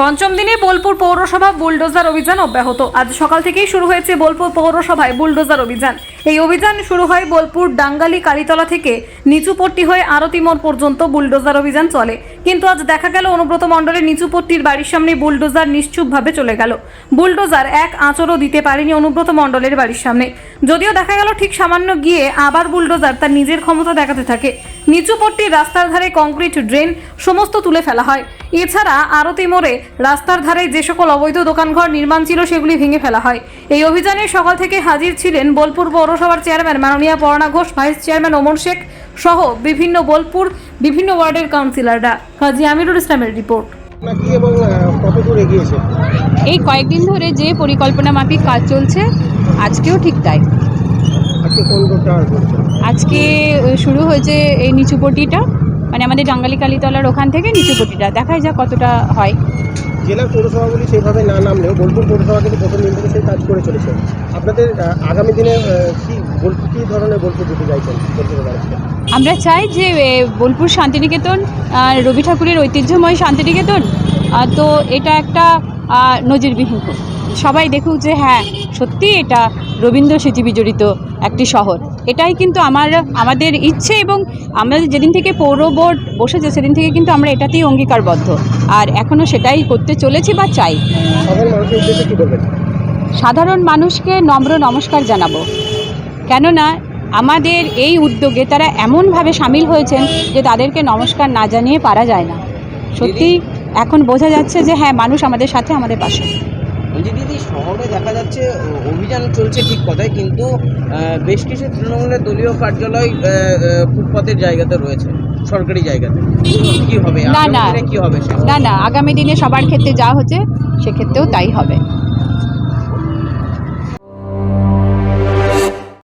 পঞ্চম দিনে বোলপুর পৌরসভা বুলডোজার অভিযান অব্যাহত। আজ সকাল থেকেই শুরু হয়েছে বোলপুর পৌরসভায় বুলডোজার অভিযান। এই অভিযান শুরু হয় বোলপুর ডাঙ্গালি কালীতলা থেকে নিচুপট্টি হয়ে আরতি মোড় পর্যন্ত বুলডোজার অভিযান চলে। কিন্তু আজ দেখা গেল অনুব্রত মণ্ডলের নিচুপট্টির বাড়ির সামনে বুলডোজার নিশ্চুপভাবে চলে গেল। বুলডোজার এক আঁচড়ও দিতে পারেনি অনুব্রত মণ্ডলের বাড়ির সামনে। যদিও দেখা গেল ঠিক সামান্য গিয়ে আবার বুলডোজার তার নিজের ক্ষমতা দেখাতে থাকে। নিচুপট্টির রাস্তার ধারে কংক্রিট ড্রেন সমস্ত তুলে ফেলা হয়। এছাড়া আরতি মোড়ে রাস্তার ধারে যে সকল অবৈধ দোকানঘর নির্মাণ ছিল সেগুলি ভেঙে ফেলা হয়। এই অভিযানে সকাল থেকে হাজির ছিলেন বোলপুর পৌরসভার চেয়ারম্যান মাননীয় পর্ণা ঘোষ, ভাইস চেয়ারম্যান ওমর শেখ সহ বিভিন্ন বোলপুর বিভিন্ন ওয়ার্ডের কাউন্সিলররা। কাজী আমিরুল ইসলামের রিপোর্ট। এই কয়েকদিন ধরে যে পরিকল্পনা মাফিক কাজ চলছে আজকেও ঠিক তাই। আজকে শুরু হয়েছে এই নিচুপটিটা মানে আমাদের জাঙ্গালি কালীতলার ওখান থেকে নিচুপটিটা। দেখাই যা কতটা হয়। জেলার পৌরসভাগুলি সেইভাবে না নামলেও বোলপুর পৌরসভা কিন্তু প্রথম দিন থেকে সেই কাজ করে চলেছে। আপনাদের আগামী দিনে কি বোলপুর কী ধরনের বোলপুর দিতে চাইছেন আমরা চাই যে বোলপুর শান্তিনিকেতন রবি ঠাকুরের ঐতিহ্যময় শান্তিনিকেতন তো এটা একটা নজিরবিহীন সবাই দেখুক যে হ্যাঁ সত্যি এটা রবীন্দ্র স্মৃতি বিজড়িত একটি শহর। এটাই কিন্তু আমার আমাদের ইচ্ছে এবং আমরা যেদিন থেকে পৌর বোর্ড বসেছে সেদিন থেকে কিন্তু আমরা এটাতেই অঙ্গীকারবদ্ধ। আর এখনও সেটাই করতে চলেছি বা চাই। সাধারণ মানুষকে নম্র নমস্কার জানাব। কেননা আমাদের এই উদ্যোগে তারা এমনভাবে সামিল হয়েছেন যে তাদেরকে নমস্কার না জানিয়ে পারা যায় না। সত্যি এখন বোঝা যাচ্ছে যে হ্যাঁ মানুষ আমাদের সাথে আমাদের পাশে। বলছি দিদি শহরে দেখা যাচ্ছে অভিযান চলছে ঠিক কথায় কিন্তু বেশ কিছু তৃণমূলের দলীয় কার্যালয় ফুটপাতের জায়গাতে রয়েছে সরকারি জায়গাতে। কি হবে? না, না। কি হবে? না না আগামী দিনে সবার ক্ষেত্রে যা হচ্ছে সেক্ষেত্রেও তাই হবে।